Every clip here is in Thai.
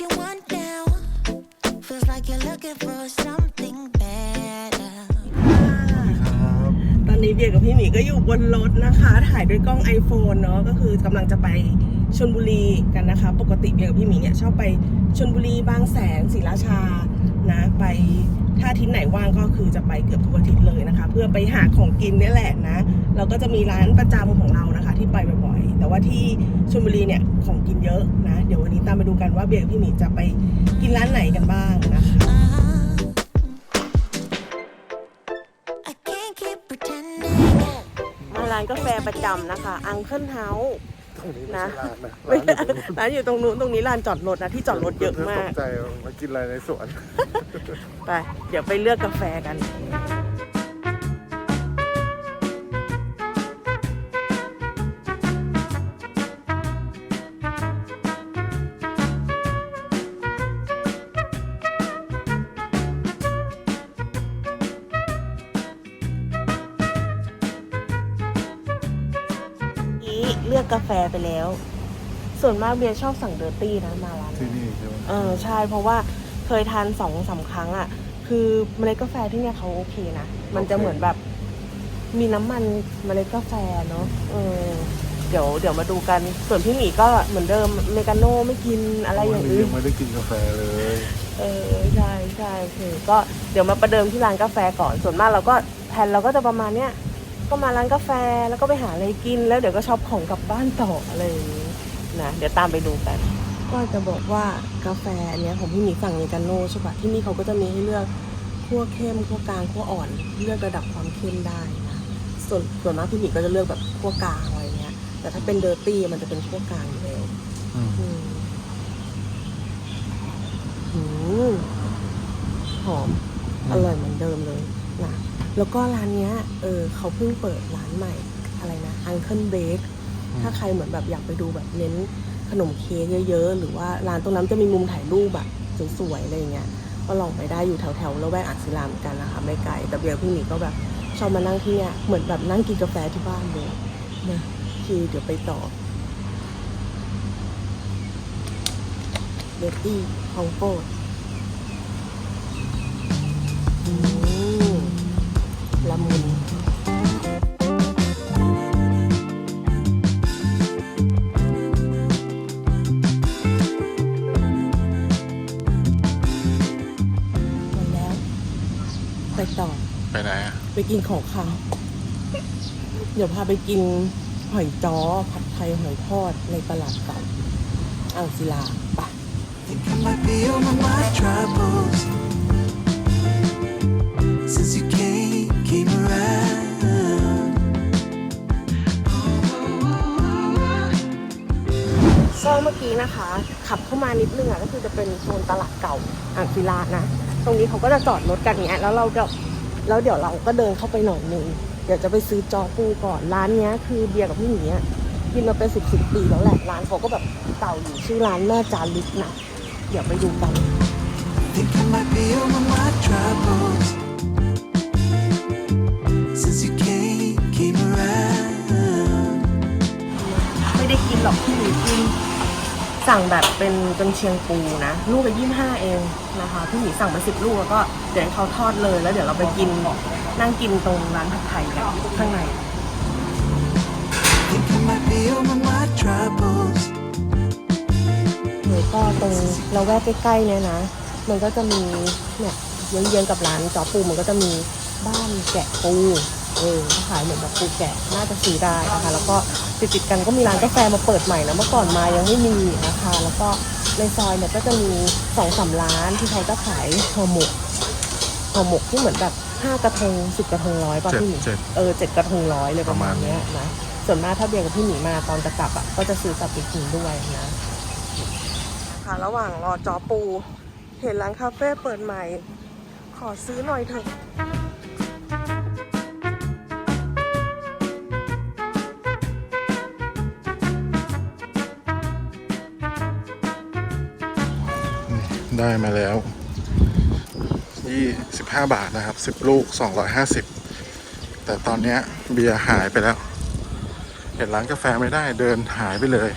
you want now? Feels like you're looking for something better. ตอนนี้เบียร์กับพี่หมีก็อยู่บนรถนะคะ ถ่ายด้วยกล้อง iPhone เนาะก็คือกำลังจะไปชลบุรีกันนะคะ ปกติเบียร์กับพี่หมีเนี่ยชอบไปชลบุรีบางแสนศรีราชานะไปถ้าทิตย์ไหนว่างก็คือจะไปเกือบทุกอาทิตย์เลยนะคะ เพื่อไปหาของกินเนี่ยแหละนะ เราก็จะมีร้านประจำของเรานะคะ ที่ไปบ่อย ว่าที่ชลบุรีเนี่ยของกินเยอะนะ เดี๋ยววันนี้ตามไปดูกันว่าเบียร์กับพี่หมีจะไปกินร้านไหนกันบ้างนะคะ I can't keep pretending. มาร้านกาแฟประจำนะคะ อังเคิลเฮาส์นะไม่ใช่ร้านอยู่ตรงนู้นตรงนี้ลานจอดรถนะที่จอดรถเยอะมาตกกใจมากินอะไรในสวนไปเดี๋ยวไปเลือกกาแฟกัน นี้เลือกกาแฟไปแล้ว ส่วนมากเบียร์ชอบสั่งเดอร์ตี้นะมาร้านที่นี้นี่ใช่ไหมเออใช่เพราะว่าเคยทานสองสามครั้งอะ คือเมล็ดกาแฟที่เนี่ยเขาโอเคนะ มันจะเหมือนแบบ มีน้ำมันเมล็ดกาแฟเนาะเออเดี๋ยวเดี๋ยวมาดูกัน ส่วนพี่หมีก็เหมือนเดิมเมกาโน่ไม่กินอะไรอย่างนี้อื่น ยังไม่ได้กินกาแฟเลยเออใช่ใช่คือก็เดี๋ยวมาประเดิมที่ร้านกาแฟก่อนส่วนมากเราก็แผนเราก็จะประมาณเนี้ย ก็มาร้านกาแฟแล้วก็ไปหาอะไรกิน แล้วเดี๋ยวก็ช็อปของกลับบ้านต่ออะไรอย่างนี้นะเดี๋ยวตามไปดูกัน ก็จะบอกว่ากาแฟอันเนี้ยของพี่หมีสั่งเมกาโน่ใช่ปะที่นี่เขาก็จะมีให้เลือกขั้วเข้มขั้วกลางขั้วอ่อน เลือกระดับความเข้มได้นะส่วนส่วนมากพี่หมีก็จะเลือกแบบขั้วกลางอะไรเงี้ย แต่ถ้าเป็นเดอร์ตี้มันจะเป็นขั้วกลางอยู่แล้วอืมอืมอืมหอมอร่อยเหมือนเดิมเลยนะ แล้วก็ร้านเนี้ยเออเขาเพิ่งเปิดร้านใหม่อะไรนะ Uncle Bake ถ้าใครเหมือนแบบอยากไปดูแบบเน้นขนมเค้กเยอะ ๆ หรือว่าร้านตรงนั้นจะมีมุมถ่ายรูปแบบสวยๆอะไรอย่างเงี้ยก็ลองไปได้อยู่แถวๆละแวกอ่างศิลาเหมือนกันนะคะไม่ไกลแต่เบียร์พี่หมีก็แบบชอบมานั่งที่เนี่ยเหมือนแบบนั่งกินกาแฟที่บ้านเลยนะคือเดี๋ยวไปต่อเบตตี้ของโปรด ละมุนหมดแล้วไปต่อ ไปไหนอะไปกินของคาเดี๋ยวพาไปกินหอยจ้อผัดไทยหอยทอดในตลาดเก่าอ่างศิลาไป Think I might be over my troubles since you came ก็เมื่อกี้นะคะ ขับเข้ามานิดนึงอะก็คือจะเป็นโซนตลาดเก่าอ่างศิลานะ ตรงนี้เขาก็จะจอดรถกันเนี้ยแล้วเราก็แล้วเดี๋ยวเราก็เดินเข้าไปหน่อยนึงเดี๋ยวจะไปซื้อจอปูก่อนร้านเนี้ยคือเบียร์กับพี่หมีอะกินมาเป็นสิบสิบปีแล้วแหละร้านเขาก็แบบเก่าอยู่ชื่อร้านแม่จารึกนะเดี๋ยวไปดูกัน Think I might be over my troubles since you came, came around. ไม่ได้กินหรอกพี่หมีกิน สั่งแบบเป็นเป็นเชียงปูนะ ลูกละยี่ห้าเองนะคะ พี่หมีสั่งมาสิบลูกแล้วก็เดี๋ยวให้เขาทอดเลยแล้วเดี๋ยวเราไปกินนั่งกินตรงร้านผัดไทยกันข้างใน Think I might be over my troubles หรือก็ตรงเราแวกใกล้ๆเนี่ยนะ มันก็จะมีเนี่ยเยื้องๆกับร้านจอปูมันก็จะมีบ้านแกะปู เออเขาขายเหมือนแบบปูแกะน่าจะซื้อได้นะคะ แล้วก็ติดๆกันก็มีร้านกาแฟมาเปิดใหม่นะเมื่อก่อนมายังไม่มีนะคะ แล้วก็ในซอยเนี่ยก็จะมีสองสามร้านที่เขาจะขายห่อหมกห่อหมกที่เหมือนแบบห้ากระทงสิบกระทงร้อยป่ะเจ็ดพี่หมีเจ็ด เออเจ็ดกระทงร้อยเลยประมาณประมาณ เนี้ยนะส่วนมากถ้าเบียร์กับพี่หมีมาตอนจะกลับอะก็จะซื้อกลับไปกินด้วยนะค่ะระหว่างรอจอปู เห็นร้านคาเฟ่เปิดใหม่ ขอซื้อหน่อยเถอะ ได้มาแล้วยี่สิบห้าบาทนะครับสิบลูกสองร้อยห้าสิบแต่ตอนเนี้ยเบียร์หายไปแล้ว เห็นร้านกาแฟไม่ได้เดินหายไปเลย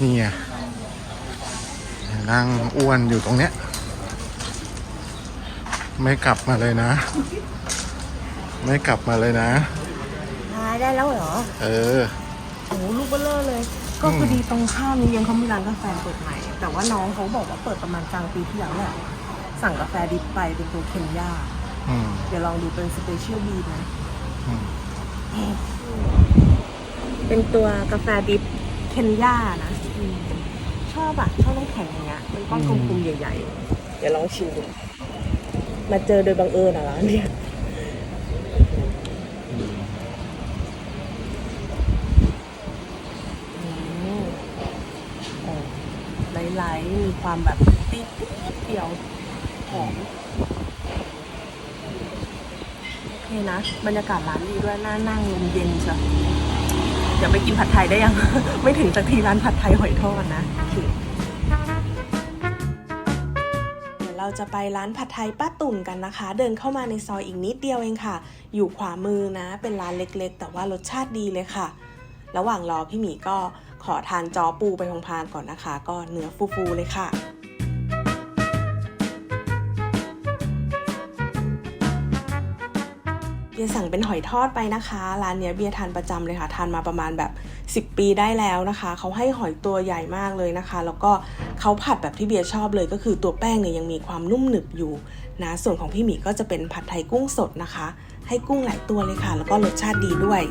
นี่ไงนั่งอ้วนอยู่ตรงเนี้ย ไม่กลับมาเลยนะ ไม่กลับมาเลยนะได้แล้วเหรอ เออโอ้โหลูกเบลเลอร์เลย ก็พอดีตรงข้ามนี้ยังเขามีร้านกาแฟเปิดใหม่ แต่ว่าน้องเขาบอกว่าเปิดประมาณกลางปีที่แล้วแหละสั่งกาแฟดิบไปเป็นตัวเคนยาอืมเดี๋ยวลองดูเป็นสเปเชียลบีนะ อืมเป็นตัวกาแฟดิบเคนยานะอืมชอบอะชอบน้ำแข็งอย่างเงี้ยเป็นก้อนกลมๆใหญ่ ๆ เดี๋ยวลองชิมดูมาเจอโดยบังเอิญอะร้านเนี้ยอืมโอ้ ไลท์ๆมีความแบบติดเดียวหอมโอเคนะ บรรยากาศร้านดีด้วยน่านั่งลมเย็นจ้ะเดี๋ยวไปกินผัดไทยได้ยัง ไม่ถึงสักทีร้านผัดไทยหอยทอดนะโอเคเดี๋ยวเราจะไปร้านผัดไทยป้าตุ่นกันนะคะ เดินเข้ามาในซอยอีกนิดเดียวเองค่ะ อยู่ขวามือนะ เป็นร้านเล็กๆ แต่ว่ารสชาติดีเลยค่ะ ระหว่างรอพี่หมีก็ ขอทานจอปูไปพลางๆก่อนนะคะ ก็เนื้อฟูๆเลยค่ะเบียร์สั่งเป็นหอยทอดไปนะคะร้านเนี้ยเบียร์ทานประจำเลยค่ะ ทานมาประมาณแบบ 10 ปีได้แล้วนะคะ เขาให้หอยตัวใหญ่มากเลยนะคะ แล้วก็เขาผัดแบบที่เบียร์ชอบเลย ก็คือตัวแป้งเนี่ยยังมีความนุ่มหนึบอยู่นะส่วนของพี่หมีก็จะเป็นผัดไทยกุ้งสดนะคะ ให้กุ้งหลายตัวเลยค่ะ แล้วก็รสชาติดีด้วย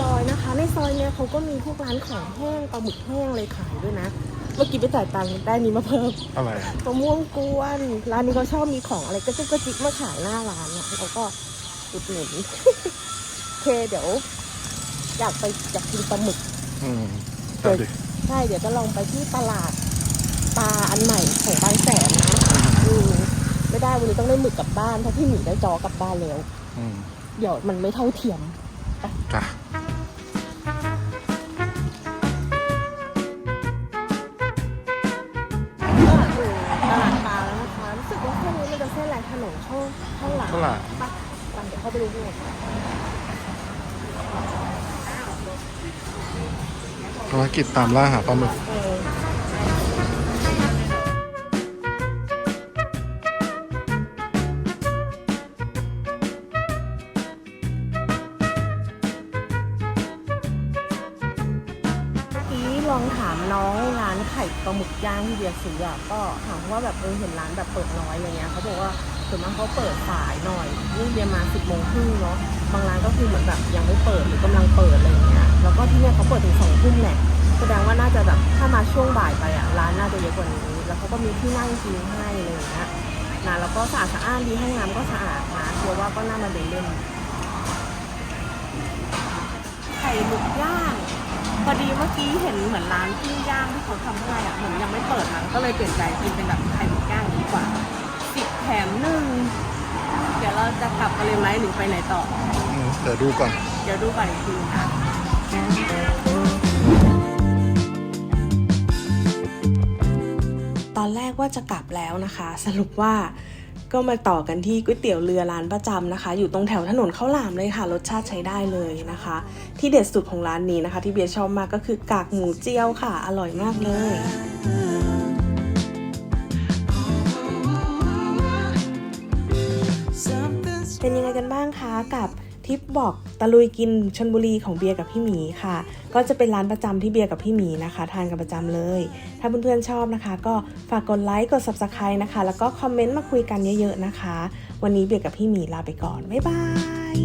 นอิ่มเรียบร้อยนะคะ ในซอยเนี้ยเขาก็มีพวกร้านของแห้งปลาหมึกแห้งเลยขายด้วยนะ เมื่อกี้ไปจ่ายตังค์ได้นี้มาเพิ่มอะไรมะม่วงกวนร้านนี้เขาชอบมีของอะไรก็จุกกระจิกมาขายหน้าร้านเนี่ยเราก็อุดหนุนโอเคเดี๋ยว อยากไปอยากกินปลาหมึกอืมเอาดิใช่เดี๋ยวจะลองไปที่ตลาดปลาอันใหม่ของบางแสนนะอืมไม่ได้วันนี้ต้องได้หมึกกลับบ้านเพราะพี่หมีได้จอกลับบ้านแล้ว อืมเดี๋ยวมันไม่เท่าเทียม จ้ะ ภารกิจตามล่าหาปลาหมึกลองถามน้องร้านไข่ปลาหมึกย่างที่เบียร์ซื้ออะก็ถามว่าแบบเออเห็นร้านแบบเปิดน้อยอะไรเงี้ยเขาบอกว่าส่วนมากเขาเปิดสายหน่อยยิ่งเบียร์มาสิบโมงครึ่งเนาะบางร้านก็คือเหมือนแบบยังไม่เปิดหรือกำลังเปิดอะไรเงี้ย แล้วก็ที่เนี่ยเขาเปิดถึงสองทุ่มแหละแสดงว่าน่าจะแบบถ้ามาช่วงบ่ายไปอะร้านน่าจะเยอะกว่านี้ แล้วเขาก็มีที่นั่งกินให้อะไรอย่างเงี้ยนะแล้วก็สะอาดสะอ้านดีให้น้ำก็สะอาดนะกลัวว่าก็น่ามาเดินเล่นไข่หมึกย่างพอดีเมื่อกี้เห็นเหมือนร้านปิ้งย่างที่เขาทำให้อะเหมือนยังไม่เปิดมั้งก็เลยเปลี่ยนใจกินเป็นแบบไข่หมึกย่างดีกว่าสิบแถมหนึ่งเดี๋ยวเราจะกลับกันเลยไหมหรือไปไหนต่ออืมเดี๋ยวดูก่อน เดี๋ยวดูก่อนอีกทีค่ะ ตอนแรกว่าจะกลับแล้วนะคะ สรุปว่าก็มาต่อกันที่ก๋วยเตี๋ยวเรือร้านประจำนะคะ อยู่ตรงแถวถนนข้าวหลามเลยค่ะ รสชาติใช้ได้เลยนะคะ ที่เด็ดสุดของร้านนี้นะคะ ที่เบียร์ชอบมากก็คือกากหมูเจียวค่ะ อร่อยมากเลยเป็นยังไงกันบ้างคะกับ ทิปบอกตะลุยกินชนบุรีของเบียร์กับพี่หมีค่ะ ก็จะเป็นร้านประจำที่เบียร์กับพี่หมีนะคะ ทานกันประจำเลย ถ้าเพื่อนๆชอบนะคะ ก็ฝากกดไลค์กด subscribe นะคะ แล้วก็คอมเมนต์มาคุยกันเยอะๆนะคะ วันนี้เบียร์กับพี่หมีลาไปก่อนบ๊ายบาย